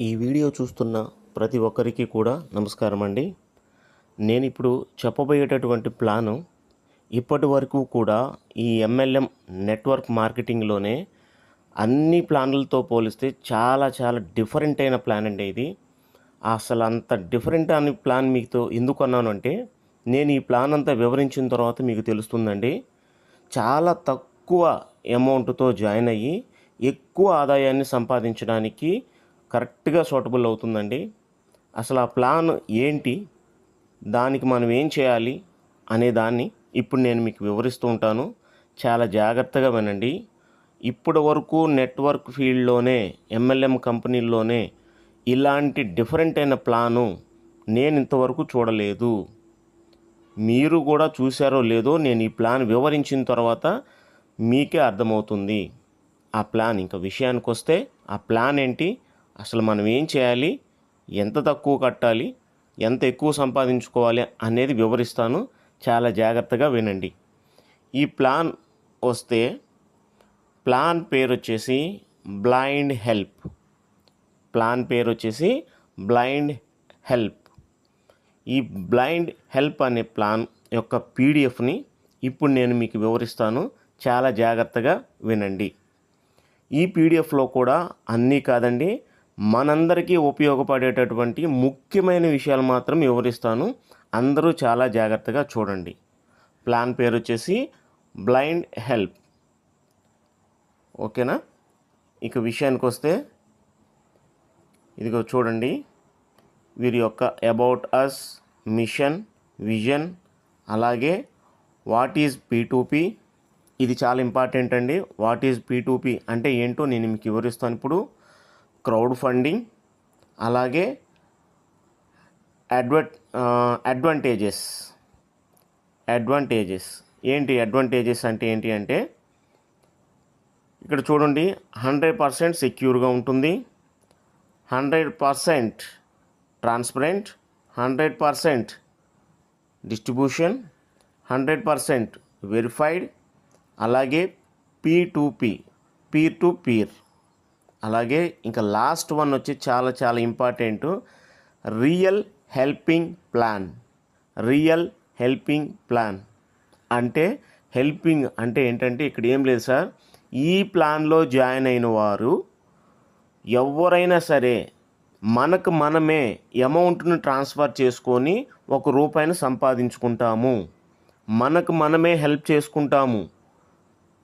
ఈ వీడియో చూస్తున్న ప్రతి ఒక్కరికి కూడా నమస్కారం అండి నేను ఇప్పుడు చెప్పబోయేటటువంటి ప్లాను ఇప్పటి వరకు కూడా ఈ ఎంఎల్ఎం నెట్వర్క్ మార్కెటింగ్లోనే అన్ని ప్లాన్లతో పోలిస్తే చాలా చాలా డిఫరెంట్ అయిన ప్లాన్ అండి ఇది. అసలు అంత డిఫరెంట్ అని ప్లాన్ మీతో ఎందుకు అన్నాను అంటే నేను ఈ ప్లాన్ అంతా వివరించిన తర్వాత మీకు తెలుస్తుందండి. చాలా తక్కువ అమౌంట్తో జాయిన్ అయ్యి ఎక్కువ ఆదాయాన్ని సంపాదించడానికి కరెక్ట్గా సూటబుల్ అవుతుందండి. అసలు ఆ ప్లాన్ ఏంటి? దానికి మనం ఏం చేయాలి? అనే దాన్ని ఇప్పుడు నేను మీకు వివరిస్తూ ఉంటాను. చాలా జాగ్రత్తగా వినండి. ఇప్పటి వరకు నెట్వర్క్ ఫీల్డ్లోనే ఎంఎల్ఎం కంపెనీల్లోనే ఇలాంటి డిఫరెంట్ అయిన ప్లాను నేను ఇంతవరకు చూడలేదు. మీరు కూడా చూశారో లేదో నేను ఈ ప్లాన్ వివరించిన తర్వాత మీకే అర్థమవుతుంది. ఆ ప్లాన్ ఇంకా విషయానికి వస్తే ఆ ప్లాన్ ఏంటి? అసలు మనం ఏం చేయాలి? ఎంత తక్కువ కట్టాలి? ఎంత ఎక్కువ సంపాదించుకోవాలి అనేది వివరిస్తాను. చాలా జాగ్రత్తగా వినండి. ఈ ప్లాన్ వస్తే ప్లాన్ పేరు వచ్చేసి బ్లైండ్ హెల్ప్. ప్లాన్ పేరు వచ్చేసి బ్లైండ్ హెల్ప్. ఈ బ్లైండ్ హెల్ప్ అనే ప్లాన్ యొక్క పీడిఎఫ్ని ఇప్పుడు నేను మీకు వివరిస్తాను. చాలా జాగ్రత్తగా వినండి. ఈ పీడిఎఫ్లో కూడా అన్నీ కాదండి. మనందరికీ ఉపయోగపడేటటువంటి ముఖ్యమైన విషయాలు మాత్రం వివరిస్తాను. అందరూ చాలా జాగ్రత్తగా చూడండి. ప్లాన్ పేరు వచ్చేసి బ్లైండ్ హెల్ప్. ఓకేనా? ఇక విషయానికి వస్తే ఇదిగో చూడండి. వీరి యొక్క అబౌట్ అస్ మిషన్ విజన్ అలాగే వాట్ ఈజ్ పీ ఇది చాలా ఇంపార్టెంట్ అండి. వాట్ ఈజ్ పీ అంటే ఏంటో నేను మీకు వివరిస్తాను ఇప్పుడు. క్రౌడ్ ఫండింగ్ అలాగే అడ్వట్ అడ్వాంటేజెస్. అడ్వాంటేజెస్. ఏంటి అడ్వాంటేజెస్ అంటే ఏంటి అంటే ఇక్కడ చూడండి హండ్రెడ్ పర్సెంట్ సెక్యూర్గా ఉంటుంది hundred percent transparent hundred percent distribution hundred percent verified అలాగే P to P peer to peer. అలాగే ఇంకా లాస్ట్ వన్ వచ్చి చాలా చాలా important. Real helping plan. Real helping plan. అంటే హెల్పింగ్ అంటే ఏంటంటే ఇక్కడ ఏం లేదు సార్. ఈ ప్లాన్లో జాయిన్ అయిన వారు ఎవరైనా సరే మనకు మనమే అమౌంట్ను ట్రాన్స్ఫర్ చేసుకొని ఒక రూపాయిని సంపాదించుకుంటాము. మనకు మనమే హెల్ప్ చేసుకుంటాము.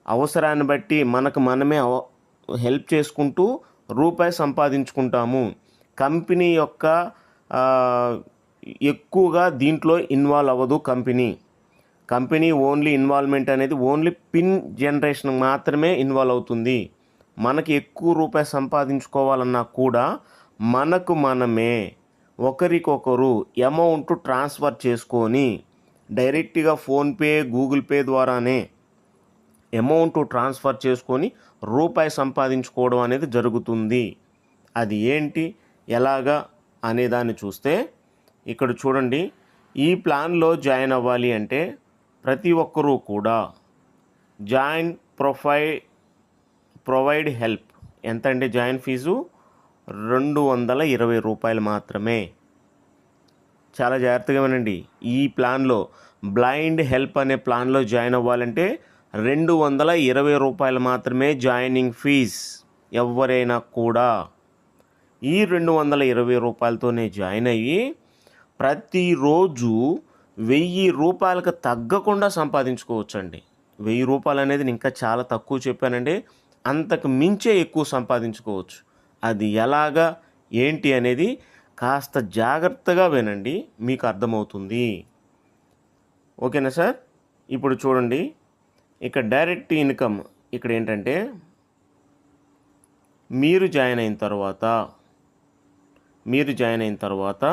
అవసరాన్ని బట్టి మనకు మనమే అవ- హెల్ప్ చేసుకుంటూ రూపాయి సంపాదించుకుంటాము. కంపెనీ యొక్క ఎక్కువగా దీంట్లో ఇన్వాల్వ్ అవ్వదు కంపెనీ. కంపెనీ ఓన్లీ ఇన్వాల్వ్మెంట్ అనేది ఓన్లీ పిన్ జనరేషన్ మాత్రమే ఇన్వాల్వ్ అవుతుంది. మనకి ఎక్కువ రూపాయి సంపాదించుకోవాలన్నా కూడా మనకు మనమే ఒకరికొకరు అమౌంట్ ట్రాన్స్ఫర్ చేసుకొని డైరెక్ట్గా ఫోన్పే గూగుల్ పే ద్వారానే అమౌంట్ ట్రాన్స్ఫర్ చేసుకొని రూపాయి సంపాదించుకోవడం అనేది జరుగుతుంది. అది ఏంటి? ఎలాగా? అనేదాన్ని చూస్తే ఇక్కడ చూడండి. ఈ ప్లాన్లో జాయిన్ అవ్వాలి అంటే ప్రతి ఒక్కరూ కూడా జాయిన్ ప్రొఫై ప్రొవైడ్ హెల్ప్. ఎంత అంటే జాయిన్ ఫీజు? రెండు వందల ఇరవై రూపాయలు మాత్రమే. చాలా జాగ్రత్తగా వినండి. ఈ ప్లాన్లో బ్లైండ్ హెల్ప్ అనే ప్లాన్లో జాయిన్ అవ్వాలంటే రెండు వందల ఇరవై రూపాయలు మాత్రమే జాయినింగ్ ఫీజ్ ఎవరైనా కూడా ఈ రెండు వందల ఇరవై రూపాయలతోనే జాయిన్ అయ్యి ప్రతిరోజు వెయ్యి రూపాయలకు తగ్గకుండా సంపాదించుకోవచ్చండి. వెయ్యి రూపాయలు అనేది నేను ఇంకా చాలా తక్కువ చెప్పానండి. అంతకు మించే ఎక్కువ సంపాదించుకోవచ్చు. అది ఎలాగా ఏంటి అనేది కాస్త జాగ్రత్తగా వినండి మీకు అర్థమవుతుంది. ఓకేనా సార్? ఇప్పుడు చూడండి. ఇక్కడ డైరెక్ట్ ఇన్కమ్ ఇక్కడ ఏంటంటే మీరు జాయిన్ అయిన తర్వాత మీరు జాయిన్ అయిన తర్వాత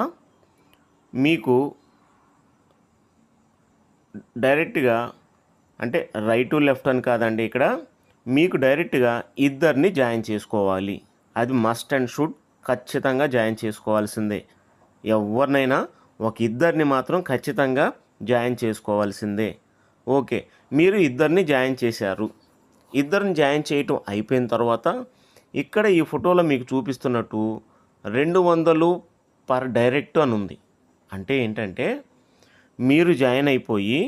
మీకు డైరెక్ట్గా అంటే రైట్ టు లెఫ్ట్ అని కాదండి ఇక్కడ మీకు డైరెక్ట్గా ఇద్దరిని జాయిన్ చేసుకోవాలి. అది మస్ట్ అండ్ షుడ్ ఖచ్చితంగా జాయిన్ చేసుకోవాల్సిందే. ఎవరినైనా ఒక ఇద్దరిని మాత్రం ఖచ్చితంగా జాయిన్ చేసుకోవాల్సిందే. ఓకే. మీరు ఇద్దరిని జాయిన్ చేశారు. ఇద్దరిని జాయిన్ చేయటం అయిపోయిన తర్వాత ఇక్కడ ఈ ఫోటోలో మీకు చూపిస్తున్నట్టు రెండు వందలు పర్ డైరెక్ట్ అని ఉంది. అంటే ఏంటంటే మీరు జాయిన్ అయిపోయి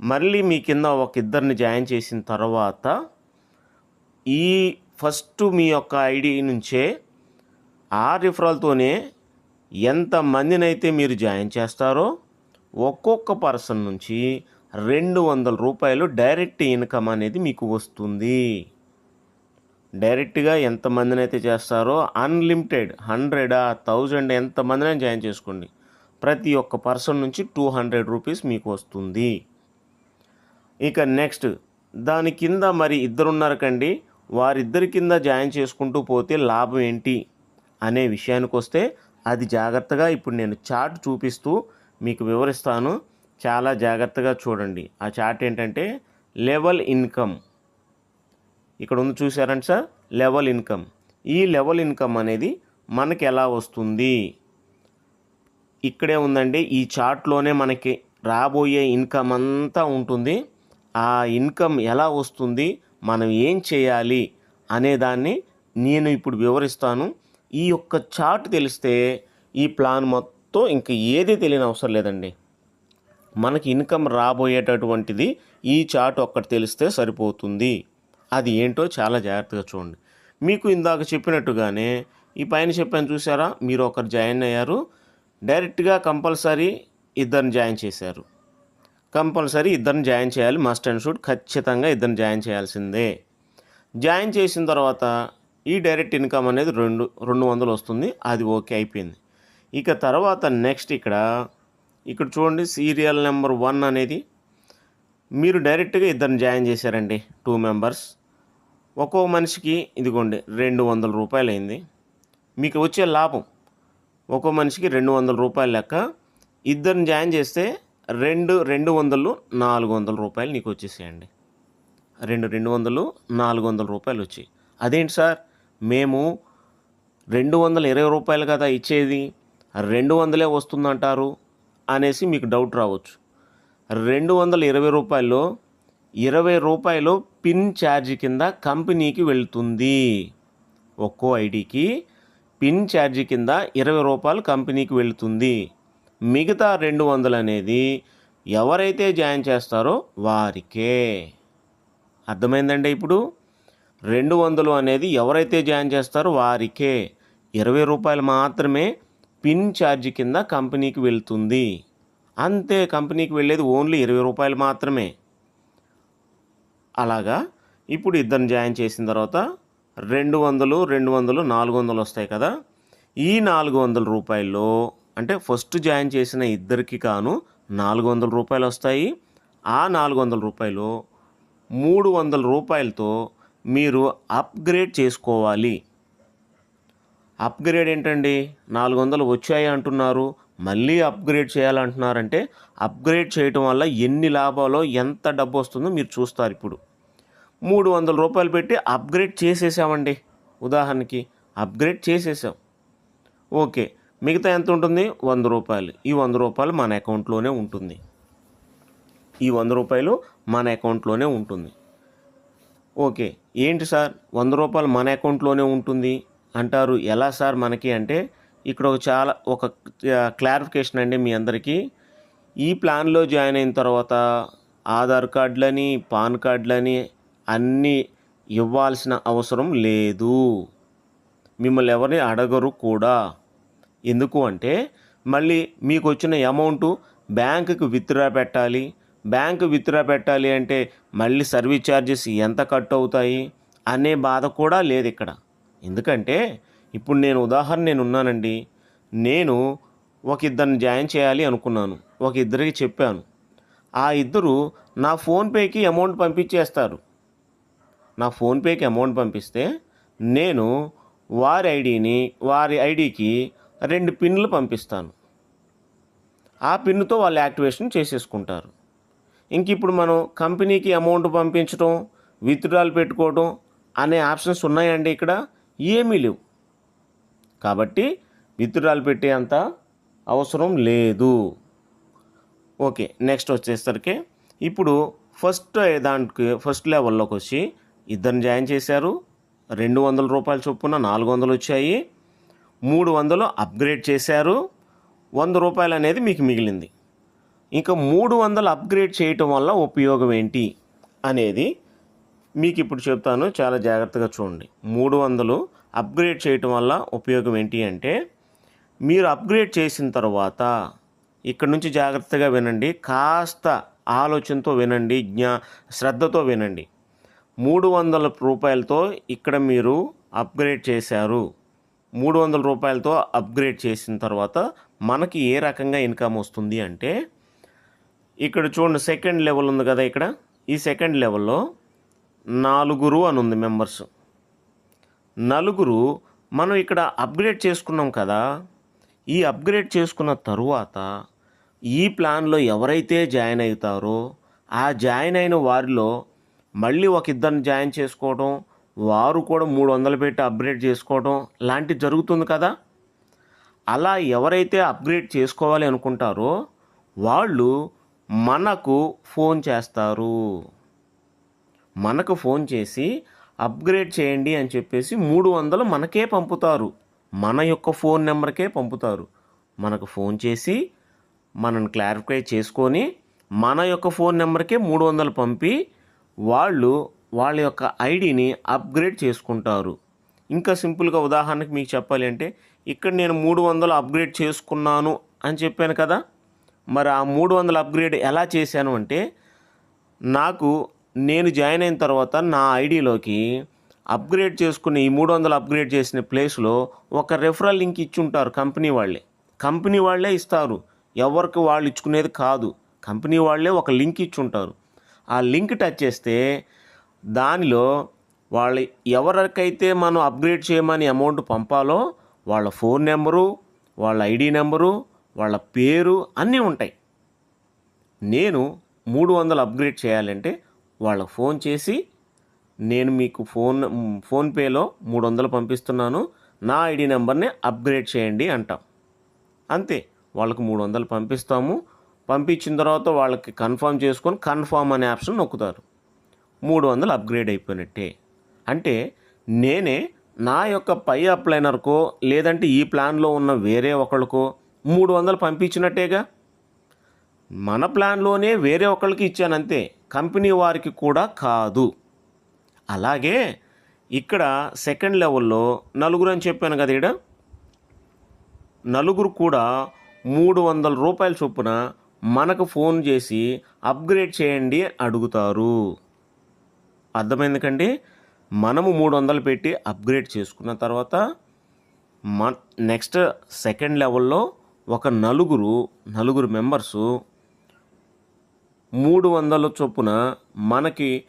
మళ్ళీ మీ కింద ఒక ఇద్దరిని జాయిన్ చేసిన తర్వాత ఈ ఫస్ట్ మీ యొక్క ఐడి నుంచే ఆ రిఫరల్తోనే ఎంతమందినైతే మీరు జాయిన్ చేస్తారో ఒక్కొక్క పర్సన్ నుంచి రెండు వందల రూపాయలు డైరెక్ట్ ఇన్కమ్ అనేది మీకు వస్తుంది. డైరెక్ట్గా ఎంతమందినైతే చేస్తారో అన్లిమిటెడ్ హండ్రెడ్ థౌజండ్ ఎంతమందినైనా జాయిన్ చేసుకోండి. ప్రతి ఒక్క పర్సన్ నుంచి టూ హండ్రెడ్ రూపీస్ మీకు వస్తుంది. ఇక నెక్స్ట్ దాని కింద మరి ఇద్దరు ఉన్నారు కండి. వారిద్దరి కింద జాయిన్ చేసుకుంటూ పోతే లాభం ఏంటి అనే విషయానికి వస్తే అది జాగ్రత్తగా ఇప్పుడు నేను చార్ట్ చూపిస్తూ మీకు వివరిస్తాను. చాలా జాగ్రత్తగా చూడండి. ఆ చార్ట్ ఏంటంటే లెవెల్ ఇన్కమ్. ఇక్కడ ఉంది చూసారండి సార్? Level income. ఈ లెవెల్ ఇన్కమ్ అనేది మనకి ఎలా వస్తుంది? ఇక్కడే ఉందండి. ఈ చార్ట్లోనే మనకి రాబోయే ఇన్కమ్ అంతా ఉంటుంది. ఆ ఇన్కమ్ ఎలా వస్తుంది? మనం ఏం చేయాలి? అనేదాన్ని నేను ఇప్పుడు వివరిస్తాను. ఈ యొక్క చార్ట్ తెలిస్తే ఈ ప్లాన్ మొత్తం ఇంకా ఏది తెలియని అవసరం లేదండి. మనకి ఇన్కమ్ రాబోయేటటువంటిది ఈ చార్ట్ ఒక్కటి తెలిస్తే సరిపోతుంది. అది ఏంటో చాలా జాగ్రత్తగా చూడండి. మీకు ఇందాక చెప్పినట్టుగానే ఈ పైన చెప్పాను చూసారా? మీరు ఒకరు జాయిన్ అయ్యారు. డైరెక్ట్గా కంపల్సరీ ఇద్దరిని జాయిన్ చేశారు. కంపల్సరీ ఇద్దరిని జాయిన్ చేయాలి. మస్ట్ అండ్ షుడ్ ఖచ్చితంగా ఇద్దరిని జాయిన్ చేయాల్సిందే. జాయిన్ చేసిన తర్వాత ఈ డైరెక్ట్ ఇన్కమ్ అనేది రెండు రెండు వందలు వస్తుంది. అది ఓకే అయిపోయింది. ఇక తర్వాత నెక్స్ట్ ఇక్కడ ఇక్కడ చూడండి సీరియల్ నెంబర్ వన్ అనేది మీరు డైరెక్ట్గా ఇద్దరిని జాయిన్ చేశారండి టూ మెంబర్స్ ఒక్కో మనిషికి ఇదిగోండి రెండు వందల రూపాయలు అయింది. మీకు వచ్చే లాభం ఒక్కో మనిషికి రెండు వందల రూపాయలు లెక్క. ఇద్దరిని జాయిన్ చేస్తే రెండు రెండు వందలు నాలుగు వందల రూపాయలు నీకు వచ్చేసేయండి. రెండు రెండు వందలు నాలుగు వందల రూపాయలు వచ్చాయి. అదేంటి సార్? మేము రెండు వందల ఇరవై రూపాయలు కదా ఇచ్చేది రెండు వందలే వస్తుందంటారు. అనేసి మీకు డౌట్ రావచ్చు. రెండు వందల ఇరవై రూపాయల్లో ఇరవై రూపాయలు పిన్ ఛార్జ్ కింద కంపెనీకి వెళ్తుంది. ఒక్కో ఐడికి పిన్ ఛార్జ్ కింద ఇరవై రూపాయలు కంపెనీకి వెళుతుంది. మిగతా రెండు వందలు అనేది ఎవరైతే జాయిన్ చేస్తారో వారికే. అర్థమైందండి ఇప్పుడు? రెండు వందలు అనేది ఎవరైతే జాయిన్ చేస్తారో వారికే. ఇరవై రూపాయలు మాత్రమే పిన్ ఛార్జ్ కింద కంపెనీకి వెళ్తుంది. అంతే కంపెనీకి వెళ్ళేది ఓన్లీ ఇరవై రూపాయలు మాత్రమే. అలాగా ఇప్పుడు ఇద్దరిని జాయిన్ చేసిన తర్వాత రెండు వందలు రెండు వందలు నాలుగు వందలు వస్తాయి కదా. ఈ నాలుగు వందల రూపాయల్లో అంటే ఫస్ట్ జాయిన్ చేసిన ఇద్దరికి కాను నాలుగు వందల రూపాయలు వస్తాయి. ఆ నాలుగు వందల రూపాయలు మూడు వందల రూపాయలతో మీరు అప్గ్రేడ్ చేసుకోవాలి. అప్గ్రేడ్ ఏంటండి? నాలుగు వందలు వచ్చాయి అంటున్నారు. మళ్ళీ అప్గ్రేడ్ చేయాలంటున్నారంటే అప్గ్రేడ్ చేయటం వల్ల ఎన్ని లాభాలో ఎంత డబ్బు వస్తుందో మీరు చూస్తారు ఇప్పుడు. మూడు వందల రూపాయలు పెట్టి అప్గ్రేడ్ చేసేసామండి. ఉదాహరణకి అప్గ్రేడ్ చేసేసాం. ఓకే మిగతా ఎంత ఉంటుంది? వంద రూపాయలు. ఈ వంద రూపాయలు మన అకౌంట్లోనే ఉంటుంది. ఈ వంద రూపాయలు మన అకౌంట్లోనే ఉంటుంది. ఓకే ఏంటి సార్? వంద రూపాయలు మన అకౌంట్లోనే ఉంటుంది. అంటారు. ఎలా సార్ మనకి అంటే ఇక్కడ ఒక చాలా ఒక క్లారిఫికేషన్ అండి మీ అందరికీ. ఈ ప్లాన్లో జాయిన్ అయిన తర్వాత ఆధార్ కార్డులని పాన్ కార్డులని అన్నీ ఇవ్వాల్సిన అవసరం లేదు. మిమ్మల్ని ఎవరిని అడగరు కూడా. ఎందుకు అంటే మళ్ళీ మీకు వచ్చిన అమౌంట్ బ్యాంకుకి విత్డ్రా పెట్టాలి. బ్యాంకు విత్డ్రా పెట్టాలి అంటే మళ్ళీ సర్వీస్ ఛార్జెస్ ఎంత కట్ అవుతాయి అనే బాధ కూడా లేదు ఇక్కడ. ఎందుకంటే ఇప్పుడు నేను ఉదాహరణ నేను ఉన్నానండి నేను ఒక ఇద్దరిని జాయిన్ చేయాలి అనుకున్నాను. ఒక ఇద్దరికి చెప్పాను. ఆ ఇద్దరు నా ఫోన్పేకి అమౌంట్ పంపించేస్తారు. నా ఫోన్పేకి అమౌంట్ పంపిస్తే నేను వారి ఐడిని వారి ఐడికి రెండు పిన్లు పంపిస్తాను. ఆ పిన్నుతో వాళ్ళు యాక్టివేషన్ చేసేసుకుంటారు. ఇంక ఇప్పుడు మనం కంపెనీకి అమౌంట్ పంపించడం విత్డ్రాల్ పెట్టుకోవడం అనే ఆప్షన్స్ ఉన్నాయండి ఇక్కడ. ఏమీ లేవు. కాబట్టి విత్డ్రాలు పెట్టే అంత అవసరం లేదు. ఓకే నెక్స్ట్ వచ్చేసరికి ఇప్పుడు ఫస్ట్ దానికి ఫస్ట్ లెవెల్లోకి వచ్చి ఇద్దరిని జాయిన్ చేశారు. రెండు వందల రూపాయల చొప్పున నాలుగు వందలు వచ్చాయి. మూడు వందలు అప్గ్రేడ్ చేశారు. వంద రూపాయలు అనేది మీకు మిగిలింది. ఇంకా మూడు వందలు అప్గ్రేడ్ చేయటం వల్ల ఉపయోగం ఏంటి అనేది మీకు ఇప్పుడు చెప్తాను చాలా జాగ్రత్తగా చూడండి. మూడు వందలు అప్గ్రేడ్ చేయటం వల్ల ఉపయోగం ఏంటి అంటే మీరు అప్గ్రేడ్ చేసిన తర్వాత ఇక్కడ నుంచి జాగ్రత్తగా వినండి కాస్త ఆలోచనతో వినండి జ్ఞా శ్రద్ధతో వినండి. మూడు వందల రూపాయలతో ఇక్కడ మీరు అప్గ్రేడ్ చేశారు. మూడు వందల రూపాయలతో అప్గ్రేడ్ చేసిన తర్వాత మనకి ఏ రకంగా ఇన్కమ్ వస్తుంది అంటే ఇక్కడ చూడండి సెకండ్ లెవెల్ ఉంది కదా ఇక్కడ. ఈ సెకండ్ లెవెల్లో నాలుగురు అని ఉంది మెంబర్స్ నలుగురు మనం ఇక్కడ అప్గ్రేడ్ చేసుకున్నాం కదా ఈ అప్గ్రేడ్ చేసుకున్న తరువాత ఈ ప్లాన్లో ఎవరైతే జాయిన్ అవుతారో ఆ జాయిన్ అయిన వారిలో మళ్ళీ ఒక ఇద్దరిని జాయిన్ చేసుకోవడం వారు కూడా మూడు వందలు పెట్టి అప్గ్రేడ్ చేసుకోవడం లాంటివి జరుగుతుంది కదా. అలా ఎవరైతే అప్గ్రేడ్ చేసుకోవాలి అనుకుంటారో వాళ్ళు మనకు ఫోన్ చేస్తారు. మనకు ఫోన్ చేసి అప్గ్రేడ్ చేయండి అని చెప్పేసి మూడు వందలు మనకే పంపుతారు. మన యొక్క ఫోన్ నెంబర్కే పంపుతారు. మనకు ఫోన్ చేసి మనల్ని క్లారిఫై చేసుకొని మన యొక్క ఫోన్ నెంబర్కే మూడు వందలు పంపి వాళ్ళు వాళ్ళ యొక్క ఐడిని అప్గ్రేడ్ చేసుకుంటారు. ఇంకా సింపుల్గా ఉదాహరణకి మీకు చెప్పాలి అంటే ఇక్కడ నేను మూడు వందలు అప్గ్రేడ్ చేసుకున్నాను అని చెప్పాను కదా. మరి ఆ మూడు వందల అప్గ్రేడ్ ఎలా చేశాను అంటే నాకు నేను జాయిన్ అయిన తర్వాత నా ఐడిలోకి అప్గ్రేడ్ చేసుకుని ఈ మూడు వందలు అప్గ్రేడ్ చేసిన ప్లేస్లో ఒక రెఫరల్ లింక్ ఇచ్చి ఉంటారు కంపెనీ వాళ్ళే. కంపెనీ వాళ్ళే ఇస్తారు. ఎవరికి వాళ్ళు ఇచ్చుకునేది కాదు. కంపెనీ వాళ్ళే ఒక లింక్ ఇచ్చి ఉంటారు ఆ లింక్ టచ్ చేస్తే దానిలో వాళ్ళ ఎవరికైతే మనం అప్గ్రేడ్ చేయమని అమౌంట్ పంపాలో వాళ్ళ ఫోన్ నెంబరు వాళ్ళ ఐడి నెంబరు వాళ్ళ పేరు అన్నీ ఉంటాయి. నేను మూడు వందలు అప్గ్రేడ్ చేయాలంటే వాళ్ళకు ఫోన్ చేసి నేను మీకు ఫోన్ ఫోన్పేలో మూడు వందలు పంపిస్తున్నాను. నా ఐడి నెంబర్ని అప్గ్రేడ్ చేయండి అంటాం. అంతే వాళ్ళకు మూడు వందలు పంపిస్తాము. పంపించిన తర్వాత వాళ్ళకి కన్ఫర్మ్ చేసుకొని కన్ఫర్మ్ అనే ఆప్షన్ నొక్కుతారు. మూడు వందలు అప్గ్రేడ్ అయిపోయినట్టే. అంటే నేనే నా యొక్క పై అప్లైనర్కో లేదంటే ఈ ప్లాన్లో ఉన్న వేరే ఒకళ్ళకో మూడు వందలు పంపించినట్టేగా? మన ప్లాన్లోనే వేరే ఒకళ్ళకి ఇచ్చాను అంతే కంపెనీ వారికి కూడా కాదు. అలాగే ఇక్కడ సెకండ్ లెవెల్లో నలుగురు అని చెప్పాను కదా ఇక్కడ నలుగురు కూడా మూడు వందల రూపాయల చొప్పున మనకు ఫోన్ చేసి అప్గ్రేడ్ చేయండి అడుగుతారు. అర్థమైంది కండి మనము మూడు వందలు పెట్టి అప్గ్రేడ్ చేసుకున్న తర్వాత మ నెక్స్ట్ సెకండ్ లెవెల్లో ఒక నలుగురు నలుగురు మెంబర్సు మూడు వందల చొప్పున మనకి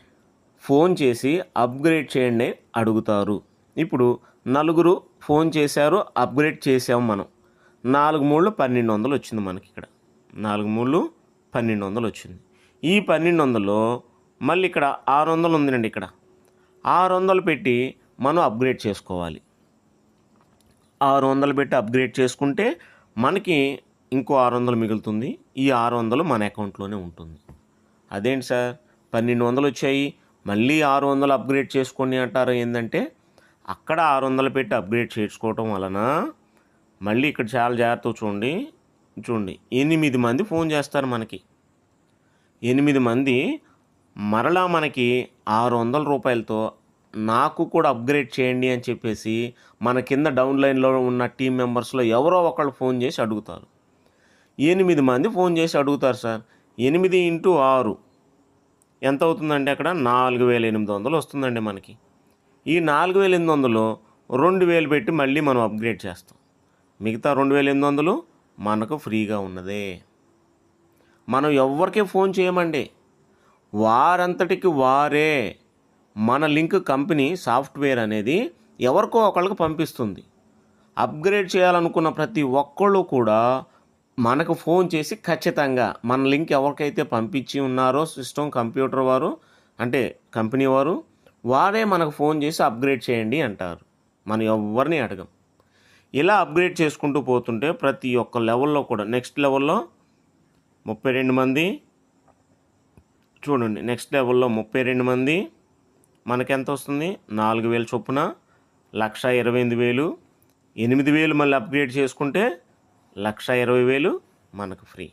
ఫోన్ చేసి అప్గ్రేడ్ చేయండి అడుగుతారు. ఇప్పుడు నలుగురు ఫోన్ చేశారు అప్గ్రేడ్ చేసాము మనం. నాలుగు మూళ్ళు పన్నెండు వందలు వచ్చింది మనకి ఇక్కడ. నాలుగు మూళ్ళు పన్నెండు వందలు వచ్చింది. ఈ పన్నెండు వందలు మళ్ళీ ఇక్కడ ఆరు వందలు ఉందండి ఇక్కడ. ఆరు వందలు పెట్టి మనం అప్గ్రేడ్ చేసుకోవాలి. ఆరు వందలు పెట్టి అప్గ్రేడ్ చేసుకుంటే మనకి ఇంకో ఆరు వందలు మిగులుతుంది. ఈ ఆరు వందలు మన అకౌంట్లోనే ఉంటుంది. అదేంటి సార్? పన్నెండు వందలు వచ్చాయి. మళ్ళీ ఆరు వందలు అప్గ్రేడ్ చేసుకోండి అంటారు ఏంటంటే అక్కడ ఆరు వందలు పెట్టి అప్గ్రేడ్ చేసుకోవటం వలన మళ్ళీ ఇక్కడ చాలా జాగ్రత్తగా చూడండి. చూడండి ఎనిమిది మంది ఫోన్ చేస్తారు మనకి. ఎనిమిది మంది మరలా మనకి ఆరు వందల రూపాయలతో నాకు కూడా అప్గ్రేడ్ చేయండి అని చెప్పేసి మన కింద డౌన్లైన్లో ఉన్న టీం మెంబర్స్లో ఎవరో ఒకళ్ళు ఫోన్ చేసి అడుగుతారు. ఎనిమిది మంది ఫోన్ చేసి అడుగుతారు సార్. ఎనిమిది ఇంటూ ఆరు. ఎంత అవుతుందండి అక్కడ? నాలుగు వేల ఎనిమిది వందలు వస్తుందండి మనకి. ఈ నాలుగు వేల ఎనిమిది వందలు రెండు వేలు పెట్టి మళ్ళీ మనం అప్గ్రేడ్ చేస్తాం. మిగతా రెండు వేల ఎనిమిది వందలు మనకు ఫ్రీగా ఉన్నదే. మనం ఎవరికి ఫోన్ చేయమండి. వారంతటికి వారే మన లింక్ కంపెనీ సాఫ్ట్వేర్ అనేది ఎవరికో ఒకళ్ళకి పంపిస్తుంది. అప్గ్రేడ్ చేయాలనుకున్న ప్రతి ఒక్కళ్ళు కూడా మనకు ఫోన్ చేసి ఖచ్చితంగా మన లింక్ ఎవరికైతే పంపించి ఉన్నారో సిస్టమ్ కంప్యూటర్ వారు అంటే కంపెనీ వారు వారే మనకు ఫోన్ చేసి అప్గ్రేడ్ చేయండి అంటారు. మనం ఎవరిని అడగం. ఇలా అప్గ్రేడ్ చేసుకుంటూ పోతుంటే ప్రతి ఒక్క లెవెల్లో కూడా నెక్స్ట్ లెవెల్లో ముప్పై రెండు మంది చూడండి నెక్స్ట్ లెవెల్లో ముప్పై రెండు మంది మనకి ఎంత వస్తుంది? నాలుగు వేలు చొప్పున లక్ష ఇరవై ఎనిమిది వేలు ఎనిమిది వేలు మళ్ళీ అప్గ్రేడ్ చేసుకుంటే లక్ష ఇరవై వేలు మనకు ఫ్రీ.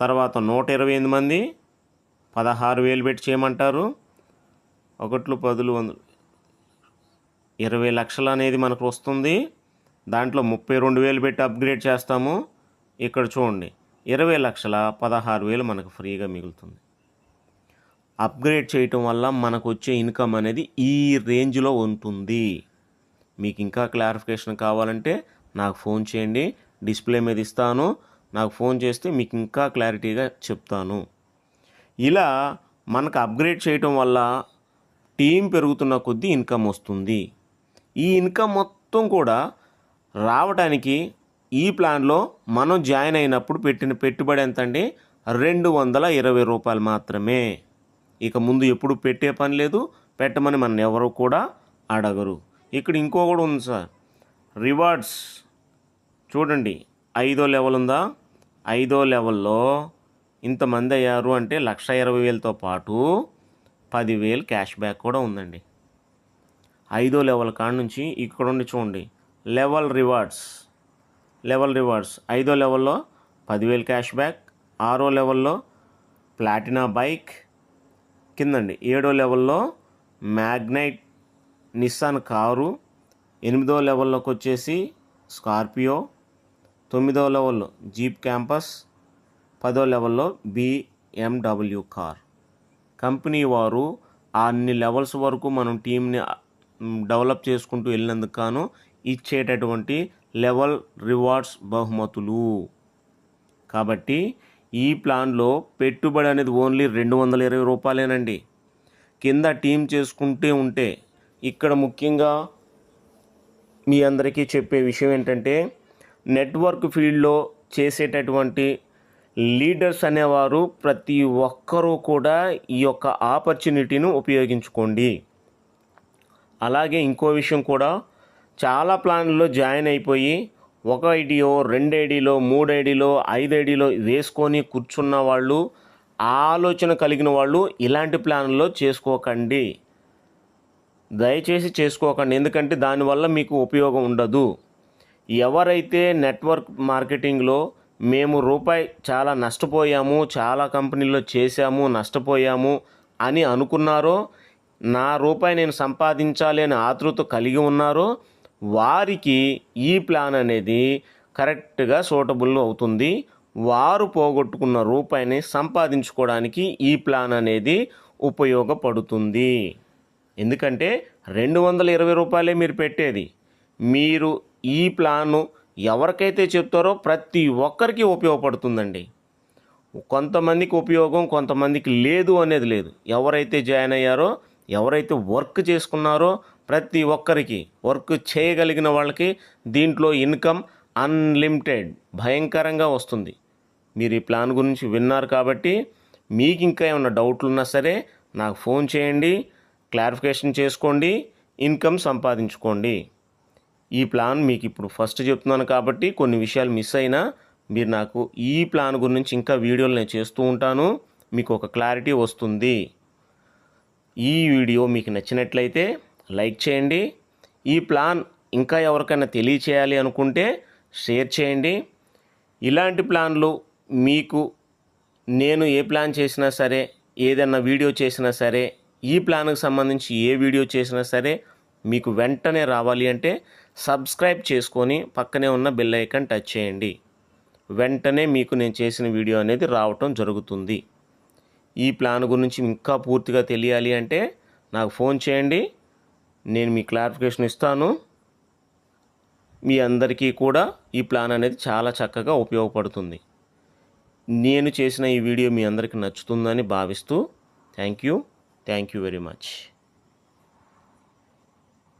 తర్వాత నూట ఇరవై ఎనిమిది మంది పదహారు వేలు పెట్టి చేయమంటారు. ఒకట్లు పదులు వందలు ఇరవై లక్షలు అనేది మనకు వస్తుంది. దాంట్లో ముప్పై రెండు వేలు పెట్టి అప్గ్రేడ్ చేస్తాము. ఇక్కడ చూడండి ఇరవై లక్షల పదహారు వేలు మనకు ఫ్రీగా మిగులుతుంది. అప్గ్రేడ్ చేయటం వల్ల మనకు వచ్చే ఇన్కమ్ అనేది ఈ రేంజ్లో ఉంటుంది. మీకు ఇంకా క్లారిఫికేషన్ కావాలంటే నాకు ఫోన్ చేయండి. డిస్ప్లే మీద ఇస్తాను. నాకు ఫోన్ చేస్తే మీకు ఇంకా క్లారిటీగా చెప్తాను. ఇలా మనకు అప్గ్రేడ్ చేయటం వల్ల టీం పెరుగుతున్న కొద్దీ ఇన్కమ్ వస్తుంది. ఈ ఇన్కమ్ మొత్తం కూడా రావడానికి ఈ ప్లాన్లో మనం జాయిన్ అయినప్పుడు పెట్టిన పెట్టుబడి ఎంత అండి రెండు వందల ఇరవై రూపాయలు మాత్రమే. ఇక ముందు ఎప్పుడు పెట్టే పని లేదు. పెట్టమని మన ఎవరు కూడా అడగరు. ఇక్కడ ఇంకో కూడా ఉంది సార్. రివార్డ్స్. చూడండి ఐదో లెవెల్ ఉందా ఐదో లెవెల్లో ఇంతమంది అయ్యారు అంటే లక్ష ఇరవై వేలతో పాటు పదివేలు క్యాష్ బ్యాక్ కూడా ఉందండి. ఐదో లెవెల్ కాడ నుంచి ఇక్కడ ఉండి చూడండి లెవెల్ రివార్డ్స్ లెవెల్ రివార్డ్స్. ఐదో లెవెల్లో పదివేలు క్యాష్ బ్యాక్ ఆరో లెవెల్లో ప్లాటినా బైక్ కిందండి. ఏడో లెవెల్లో మ్యాగ్నైట్ నిస్సాన్ కారు ఎనిమిదో లెవెల్లోకి వచ్చేసి స్కార్పియో తొమ్మిదో లెవెల్లో జీప్ క్యాంపస్ పదో లెవెల్లో బిఎండబ్ల్యూ కార్. కంపెనీ వారు అన్ని లెవెల్స్ వరకు మనం టీంని డెవలప్ చేసుకుంటూ వెళ్ళినందుకు గాను ఇచ్చేటటువంటి లెవెల్ రివార్డ్స్ బహుమతులు. కాబట్టి ఈ ప్లాన్లో పెట్టుబడి అనేది ఓన్లీ రెండు వందల ఇరవై రూపాయలేనండి. కింద టీం చేసుకుంటే ఉంటే ఇక్కడ ముఖ్యంగా మీ అందరికీ చెప్పే విషయం ఏంటంటే నెట్వర్క్ ఫీల్డ్లో చేసేటటువంటి లీడర్స్ అనేవారు ప్రతి ఒక్కరూ కూడా ఈ యొక్క ఆపర్చునిటీని ఉపయోగించుకోండి. అలాగే ఇంకో విషయం కూడా చాలా ప్లాన్లో జాయిన్ అయిపోయి ఒక ఐడియో రెండు ఐడిలో మూడు ఐడీలో ఐదు ఐడిలో వేసుకొని కూర్చున్న వాళ్ళు ఆలోచన కలిగిన వాళ్ళు ఇలాంటి ప్లాన్లో చేసుకోకండి. దయచేసి చేసుకోకండి. ఎందుకంటే దానివల్ల మీకు ఉపయోగం ఉండదు. ఎవరైతే నెట్వర్క్ మార్కెటింగ్లో మేము రూపాయి చాలా నష్టపోయాము చాలా కంపెనీల్లో చేశాము నష్టపోయాము అని అనుకున్నారో నా రూపాయి నేను సంపాదించాలి అనే ఆతృత కలిగి ఉన్నారో వారికి ఈ ప్లాన్ అనేది కరెక్ట్గా సూటబుల్ అవుతుంది. వారు పోగొట్టుకున్న రూపాయిని సంపాదించుకోవడానికి ఈ ప్లాన్ అనేది ఉపయోగపడుతుంది. ఎందుకంటే రెండు వందల ఇరవై రూపాయలే మీరు పెట్టేది. మీరు ఈ ప్లాను ఎవరికైతే చెప్తారో ప్రతి ఒక్కరికి ఉపయోగపడుతుందండి. కొంతమందికి ఉపయోగం కొంతమందికి లేదు అనేది లేదు. ఎవరైతే జాయిన్ అయ్యారో ఎవరైతే వర్క్ చేసుకున్నారో ప్రతి ఒక్కరికి వర్క్ చేయగలిగిన వాళ్ళకి దీంట్లో ఇన్కమ్ అన్లిమిటెడ్ భయంకరంగా వస్తుంది. మీరు ఈ ప్లాన్ గురించి విన్నారు కాబట్టి మీకు ఇంకా ఏమైనా డౌట్లు ఉన్నా సరే నాకు ఫోన్ చేయండి క్లారిఫికేషన్ చేసుకోండి ఇన్కమ్ సంపాదించుకోండి. ఈ ప్లాన్ మీకు ఇప్పుడు ఫస్ట్ చెప్తున్నాను కాబట్టి కొన్ని విషయాలు మిస్ అయినా మీరు నాకు ఈ ప్లాన్ గురించి ఇంకా వీడియోలు నేను చేస్తూ ఉంటాను. మీకు ఒక క్లారిటీ వస్తుంది. ఈ వీడియో మీకు నచ్చినట్లయితే లైక్ చేయండి. ఈ ప్లాన్ ఇంకా ఎవరికైనా తెలియచేయాలి అనుకుంటే షేర్ చేయండి. ఇలాంటి ప్లాన్లు మీకు నేను ఏ ప్లాన్ చేసినా సరే ఏదన్నా వీడియో చేసినా సరే ఈ ప్లాన్కి సంబంధించి ఏ వీడియో చేసినా సరే మీకు వెంటనే రావాలి అంటే సబ్స్క్రైబ్ చేసుకొని పక్కనే ఉన్న బెల్ ఐకాన్ టచ్ చేయండి. వెంటనే మీకు నేను చేసిన వీడియో అనేది రావటం జరుగుతుంది. ఈ ప్లాన్ గురించి ఇంకా పూర్తిగా తెలియాలి అంటే నాకు ఫోన్ చేయండి. నేను మీ క్లారిఫికేషన్ ఇస్తాను. మీ అందరికీ కూడా ఈ ప్లాన్ అనేది చాలా చక్కగా ఉపయోగపడుతుంది. నేను చేసిన ఈ వీడియో మీ అందరికీ నచ్చుతుందని భావిస్తూ thank you thank you very much